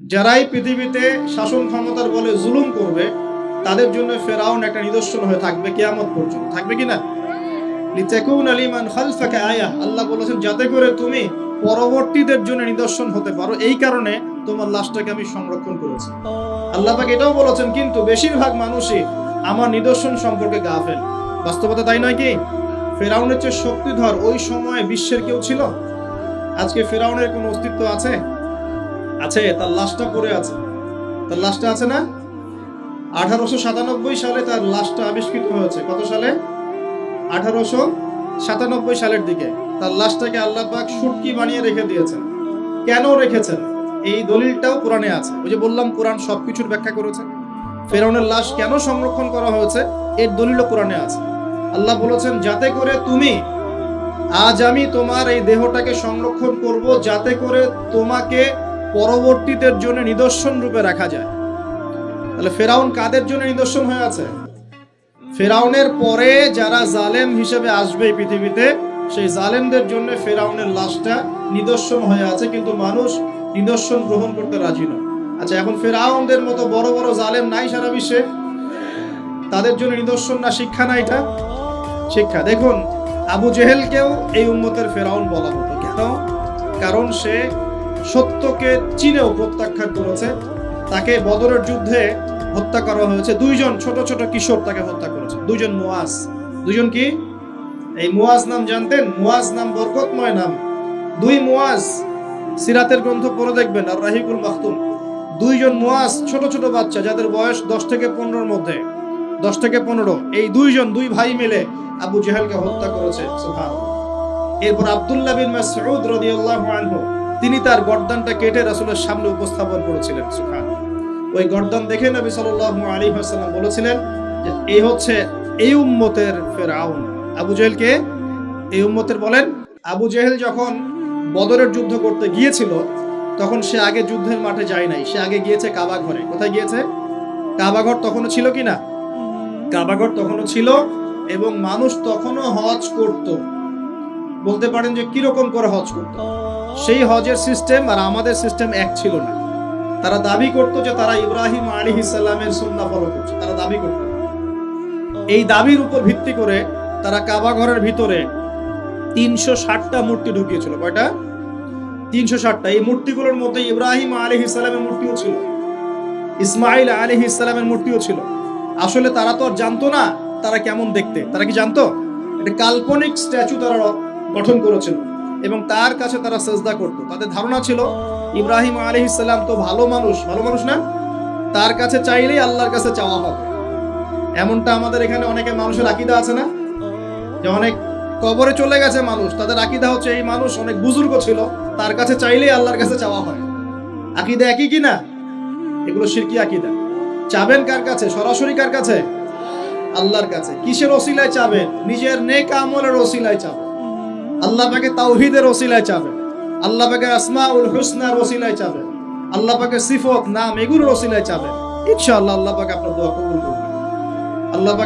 যারাই পৃথিবীতে শাসন ক্ষমতার বলে জুলুম করবে, তাদের জন্য ফেরাউন একটা নিদর্শন হয়ে থাকবে কেয়ামত পর্যন্ত। থাকবে কি না? আল্লাহ বলেছেন, যাতে করে তুমি পরবর্তীদের জন্য নিদর্শন হতে পারো, এই কারণে তোমার লাশটাকে আমি সংরক্ষণ করেছি। আল্লাহ এটাও বলেছেন, কিন্তু বেশিরভাগ মানুষই আমার নিদর্শন সম্পর্কে গাফেল। বাস্তবতা তাই নয় কি? ফেরাউনের চেয়ে শক্তিধর ওই সময়ে বিশ্বের কেউ ছিল? আজকে ফেরাউনের কোনো অস্তিত্ব আছে? আছে তার লাশটা পড়ে আছে। তার লাশটা আছে না? আঠারোশো সাতানব্বই সালে তার লাশটা আবিষ্কৃত হয়েছে। কত সালে? আঠারোশো সাতানব্বই সালের দিকে। তার লাশটাকে আল্লাহ পাক সুটকি বানিয়ে রেখে দিয়েছেন। কেন রেখেছেন? এই দলিলটাও কোরআনে আছে। ওই যে বললাম, কোরআন সবকিছুর ব্যাখ্যা করেছে। ফেরাউনের লাশ কেন সংরক্ষণ করা হয়েছে? এর দলিলও কোরআনে আছে। আল্লাহ বলেছেন, যাতে করে তুমি, আজ আমি তোমার এই দেহটাকে সংরক্ষণ করব, যাতে করে তোমাকে পরবর্তীদের জন্য নিদর্শন রূপে রাখা যায়। তাহলে ফেরাউন কাদের জন্য নিদর্শন হয়ে আছে? ফেরাউনের পরে যারা জালেম হিসেবে আসবে এই পৃথিবীতে, সেই জালেমদের জন্য ফেরাউনের লাশটা নিদর্শন হয়ে আছে, কিন্তু মানুষ নিদর্শন গ্রহণ করতে রাজি নয়। আচ্ছা এখন ফেরাউনদের মতো বড় বড় জালেম নাই সারা বিশ্বে? তাদের জন্য নিদর্শন না শিক্ষা না এটা? শিক্ষা। দেখুন, আবু জেহেলকেও এই উম্মতের ফেরাউন বলা হতো। কেন? কারণ সে সত্যকে চিনেও প্রত্যাখ্যান করেছে। তাকে বদরের যুদ্ধে হত্যা করা হয়েছে। দুইজন ছোট ছোট কিশোর তাকে হত্যা করেছে। দুইজন মোয়াজ। দুইজন কি? এই মোয়াজ নাম জানতেন? মোয়াজ নাম বরকতময় নাম। দুই মোয়াজ সিরাতের গ্রন্থ পড়ে দেখবেন, আর রাহিকুল মাহতুম দুইজন মোয়াজ ছোট ছোট বাচ্চা, যাদের বয়স দশ থেকে পনেরোর মধ্যে। দশ থেকে পনেরো। এই দুইজন, দুই ভাই মিলে আবু জেহেলকে হত্যা করেছে। এরপর আব্দুল্লাহ বিন মাসউদ রাদিয়াল্লাহু আনহু তিনি তার গর্দানটা কেটে রাসূলের সামনে উপস্থাপন করেছিলেন সুবহান ওই গর্দান দেখে নবী সাল্লাল্লাহু আলাইহি ওয়াসাল্লাম বলেছিলেন যে এই হচ্ছে এই উম্মতের ফেরাউন। আবু জেহেলকে এই উম্মতের বলেন আবু জেহেল যখন বদরের যুদ্ধ করতে গিয়েছিল তখন সে আগে যুদ্ধের মাঠে যায় নাই। সে আগে গিয়েছে কাবা ঘরে। কোথায় গিয়েছে? কাবা ঘর তখনও ছিল কি না? কাবাঘর তখনও ছিল এবং মানুষ তখনও হজ করত। বলতে পারেন যে কীরকম করে হজ করত। সেই হজের সিস্টেম আর আমাদের সিস্টেম এক ছিল না। তারা দাবি করতো যে তারা ইব্রাহিম আলী ইসাল্লামের সুন্না ফলো করছে। তারা দাবি করত। এই দাবির উপর ভিত্তি করে তারা কাবা ঘরের ভিতরে তিনশো ষাটটা মূর্তি ঢুকিয়েছিল। কয়টা? তিনশো ষাটটা। এই মূর্তিগুলোর মধ্যে ইব্রাহিম আলী ইসলামের মূর্তিও ছিল। ইসমাইল আলী ইসলামের মূর্তিও ছিল। আসলে তারা তো আর জানতো না তারা কেমন দেখতে। তারা কি জানতো? এটা কাল্পনিক স্ট্যাচু তারা গঠন করেছিল এবং তার কাছে তারা সেজদা করতো। তাদের ধারণা ছিল, ইব্রাহিম আলী ইসলাম তো ভালো মানুষ। ভালো মানুষ না? তার কাছে চাইলেই আল্লাহর কাছে চাওয়া হবে। এমনটা আমাদের এখানে অনেকে মানুষের আকিদা আছে না? যে অনেক কবরে চলে গেছে মানুষ, তাদের আকিদা হচ্ছে এই মানুষ অনেক বুজুর্গ ছিল, তার কাছে চাইলেই আল্লাহর কাছে চাওয়া হয়। আকিদা একই কি না? এগুলো শিরকি আকিদা। চাবেন কার কাছে? সরাসরি কার কাছে? আল্লাহর কাছে। কিসের ওসিলায় চাবেন? নিজের নেক আমলের ওসিলায় চাবেন। আল্লাহ পাকে তাওহিদের ওসিলায় চাবে। আল্লাহ পাকে আসমাউল হুসনার ওসিলায় চাবে। আল্লাহ পাকে সিফত, নাম এগুলোর ওসিলায় চাবে। ইনশাআল্লাহ আল্লাহ পাকে আপনার দোয়া কবুল করবে আল্লাহ